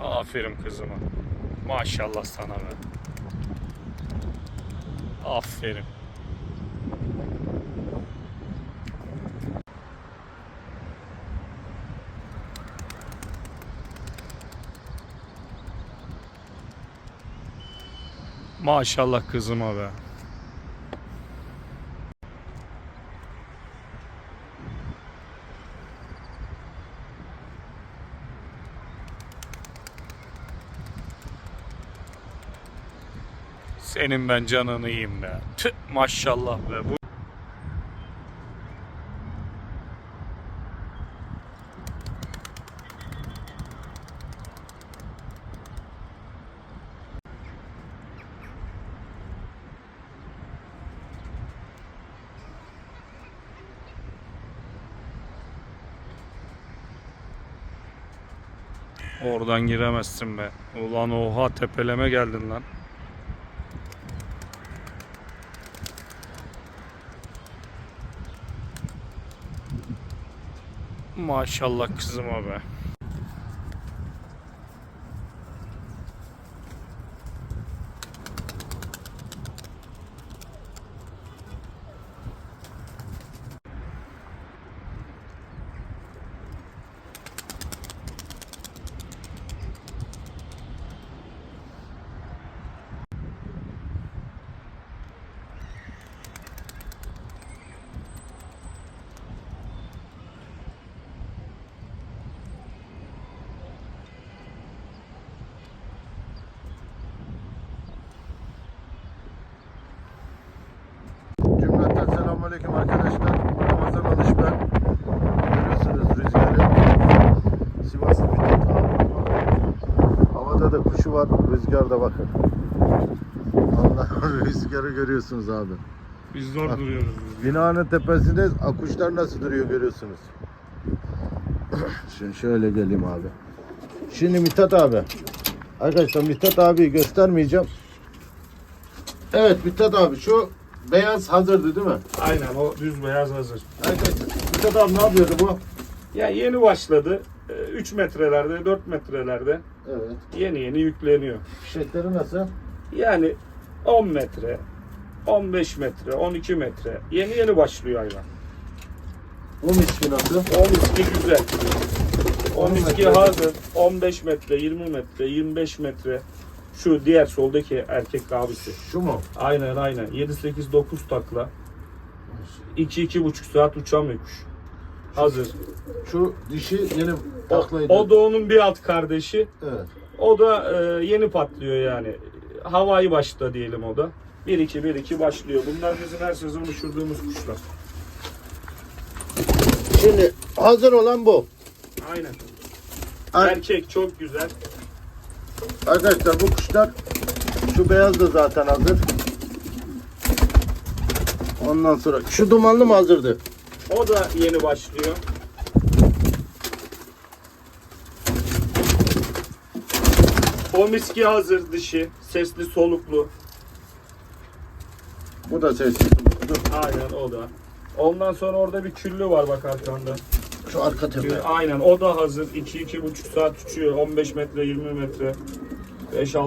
Aferin kızıma. Maşallah sana be. Aferin. Maşallah kızıma be. Senin ben canını yiyeyim be. Tüh, maşallah be. Bu Oradan giremezsin be. Ulan oha tepeleme geldin lan. Maşallah kızıma be. Cümleten selamünaleyküm arkadaşlar. Ramazan Alış ben. Görüyorsunuz rüzgarı. Sivaslı Fikret abi. Havada da kuşu var, rüzgarda bakın. Allah rüzgarı görüyorsunuz abi. Biz zor Bak. duruyoruz. Binanın tepesinde kuşlar nasıl duruyor görüyorsunuz. Şimdi şöyle geleyim abi. Şimdi Mithat abi. Arkadaşlar Mithat abi göstermeyeceğim. Evet Mithat abi şu beyaz hazırdı değil mi? Aynen o düz beyaz hazır. Arkadaşlar Mithat abi ne yapıyordu bu? Ya yeni başladı. 3 metrelerde, 4 metrelerde Evet. yeni yeni yükleniyor. Fişekleri nasıl? Yani 10 metre, 15 metre, 12 metre. Yeni yeni başlıyor hayvan. Bu miski nasıl? 10 miski güzel. 10 10 miski metre. hazır. 15 metre, 20 metre, 25 metre. Şu diğer soldaki erkek abisi. Şu mu? Aynen aynen. 7-8-9 takla. 2-2,5 saat uçan bir kuş. Hazır. Şu dişi yeni O, taklaydı. o da onun bir alt kardeşi. Evet. O da e, yeni patlıyor yani. Havai başta diyelim o da. 1-2 1-2 başlıyor. Bunlar bizim her sezon uçurduğumuz kuşlar. Şimdi hazır olan bu. Aynen. Erkek çok güzel. Arkadaşlar bu kuşlar şu beyaz da zaten hazır. Ondan sonra şu dumanlı mı hazırdı? O da yeni başlıyor. O miski hazır dişi. Sesli soluklu. Bu da sesli. Dur. Aynen o da. Ondan sonra orada bir küllü var bak arkanda. Şu arka tepe. Aynen o da hazır. 2-2,5 saat uçuyor. 15 metre 20 metre. 5-6